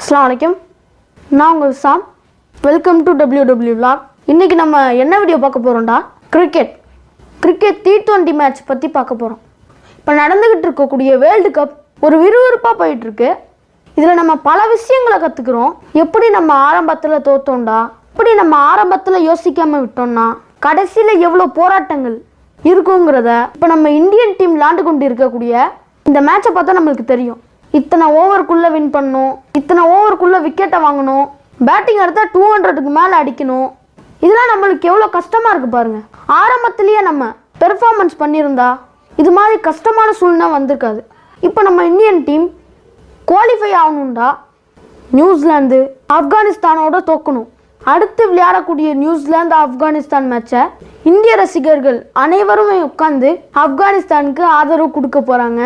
அஸ்லாம் வலைக்கம். நான் உங்கள் Sam. Welcome to W W vlog இன்றைக்கி நம்ம என்ன வீடியோ பார்க்க போகிறோம்டா cricket cricket T twenty match பற்றி பார்க்க போகிறோம் இப்போ நடந்துக்கிட்டு இருக்கக்கூடிய வேர்ல்டு கப் ஒரு விறுவிறுப்பாக போயிட்டுருக்கு. இதில் நம்ம பல விஷயங்களை கற்றுக்குறோம் எப்படி நம்ம ஆரம்பத்தில் தோத்தோண்டா எப்படி நம்ம ஆரம்பத்தில் யோசிக்காமல் விட்டோம்னா? கடைசியில் எவ்வளோ போராட்டங்கள் இருக்குங்கிறத இப்போ நம்ம இந்தியன் டீம் விளாண்டு கொண்டு இருக்கக்கூடிய இந்த மேட்சை பார்த்தா நம்மளுக்கு தெரியும். இத்தனை ஓவருக்குள்ளே வின் பண்ணணும் இத்தனை ஓவருக்குள்ளே விக்கெட்டை வாங்கணும். பேட்டிங் எடுத்தால் டூ ஹண்ட்ரடுக்கு மேலே அடிக்கணும். இதெல்லாம் நம்மளுக்கு எவ்வளோ கஷ்டமாக இருக்குது பாருங்கள் ஆரம்பத்துலேயே நம்ம பெர்ஃபார்மன்ஸ் பண்ணியிருந்தா இது மாதிரி கஷ்டமான சூழ்நிலை வந்திருக்காது. இப்போ நம்ம இந்தியன் டீம் குவாலிஃபை ஆகணுண்டா நியூசிலாந்து ஆப்கானிஸ்தானோட தோக்கணும். அடுத்து விளையாடக்கூடிய நியூசிலாந்து ஆப்கானிஸ்தான் மேட்சை இந்திய ரசிகர்கள் அனைவருமே உட்காந்து ஆப்கானிஸ்தானுக்கு ஆதரவு கொடுக்க போகிறாங்க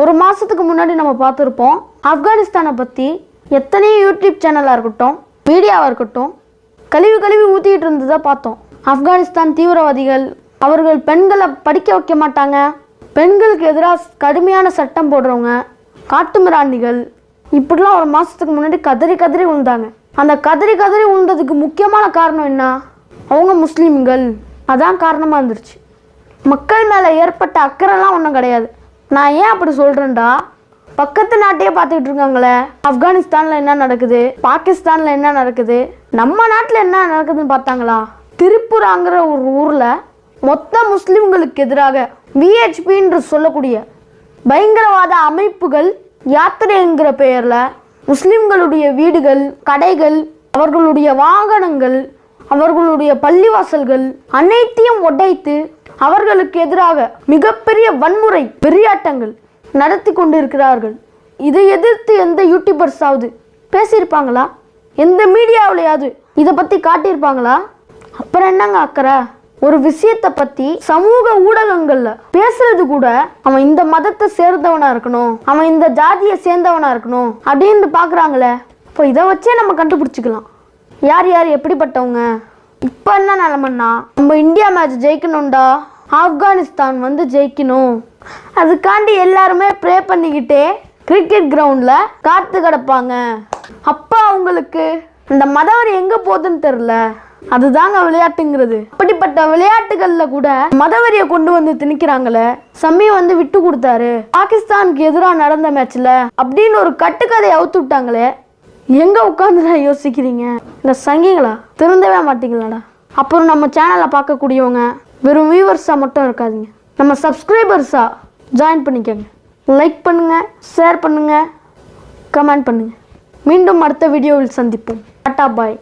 ஒரு மாதத்துக்கு முன்னாடி நம்ம பார்த்துருப்போம். ஆப்கானிஸ்தானை பற்றி எத்தனையோ யூடியூப் சேனலாக இருக்கட்டும் மீடியாவாக இருக்கட்டும் கழுவி கழுவி ஊற்றிக்கிட்டு இருந்ததை பார்த்தோம். ஆப்கானிஸ்தான் தீவிரவாதிகள் அவர்கள் பெண்களை படிக்க வைக்க மாட்டாங்க. பெண்களுக்கு எதிராக கடுமையான சட்டம் போடுறவங்க காட்டுமிராண்டிகள் இப்படிலாம் ஒரு மாதத்துக்கு முன்னாடி கதறி கதறி விழுந்தாங்க. அந்த கதறி கதறி விழுந்ததுக்கு முக்கியமான காரணம் என்ன? அவங்க முஸ்லீம்கள். அதான் காரணமாக இருந்துருச்சு. மக்கள் மேலே ஏற்பட்ட அக்கறைலாம் ஒன்றும் கிடையாது. நான் ஏன் அப்படி சொல்கிறேன்டா பக்கத்து நாட்டையே பார்த்துக்கிட்டு இருக்காங்களே. ஆப்கானிஸ்தானில் என்ன நடக்குது? பாகிஸ்தானில் என்ன நடக்குது? நம்ம நாட்டில் என்ன நடக்குதுன்னு பார்த்தாங்களா? திருப்பூராங்கிற ஒரு ஊரில் மொத்த முஸ்லீம்களுக்கு எதிராக விஹெச்பின்னு சொல்லக்கூடிய பயங்கரவாத அமைப்புகள் யாத்திரைங்கிற பெயரில் முஸ்லீம்களுடைய வீடுகள் கடைகள் அவர்களுடைய வாகனங்கள் அவர்களுடைய பள்ளிவாசல்கள் அனைத்தையும் உடைத்து அவர்களுக்கு எதிராக மிகப்பெரிய வன்முறை வெறியாட்டங்கள் நடத்தி கொண்டிருக்கிறார்கள். இதை எதிர்த்து எந்த யூடியூபர்ஸாவது பேசியிருப்பாங்களா? எந்த மீடியாவிலையாவது இதை பற்றி காட்டியிருப்பாங்களா? அப்புறம் என்னங்க அக்கறை? ஒரு விஷயத்தை பற்றி சமூக ஊடகங்கள்ல பேசுறது கூட அவன் இந்த மதத்தை சேர்ந்தவனாக இருக்கணும் அவன் இந்த ஜாதியை சேர்ந்தவனாக இருக்கணும் அப்படின்னு பார்க்குறாங்களே இப்போ இதை வச்சே நம்ம கண்டுபிடிச்சிக்கலாம். யார் யார் எப்படிப்பட்டவங்க? இப்போ என்ன நிலமன்னா நம்ம இந்தியா மேட்ச் ஜெயிக்கணும்டா. ஆப்கானிஸ்தான் வந்து ஜெயிக்கணும். அதுக்காண்டி எல்லாருமே ப்ரே பண்ணிக்கிட்டே கிரிக்கெட் கிரவுண்டில் காத்து கிடப்பாங்க. அப்போ அவங்களுக்கு இந்த மதவரி எங்கே போகுதுன்னு தெரில அதுதாங்க விளையாட்டுங்கிறது. அப்படிப்பட்ட விளையாட்டுகள்ல கூட மதவரியை கொண்டு வந்து திணிக்கிறாங்களே. சம்மி வந்து விட்டு கொடுத்தாரு. பாகிஸ்தானுக்கு எதிராக நடந்த மேட்ச்ல அப்படின்னு ஒரு கட்டுக்கதையை அவுத்து விட்டாங்களே. எங்க உட்காந்துடா யோசிக்கிறீங்க? இந்த சங்கிங்களா திருந்தவே மாட்டீங்களாடா? அப்புறம் நம்ம சேனலை பார்க்கக்கூடியவங்க வெறும் வியூவர்ஸாக மட்டும் இருக்காதிங்க. நம்ம சப்ஸ்கிரைபர்ஸாக ஜாயின் பண்ணிக்கோங்க. லைக் பண்ணுங்கள் ஷேர் பண்ணுங்கள் கமெண்ட் பண்ணுங்கள் மீண்டும் அடுத்த வீடியோவில் சந்திப்போம். டாட்டா பாய்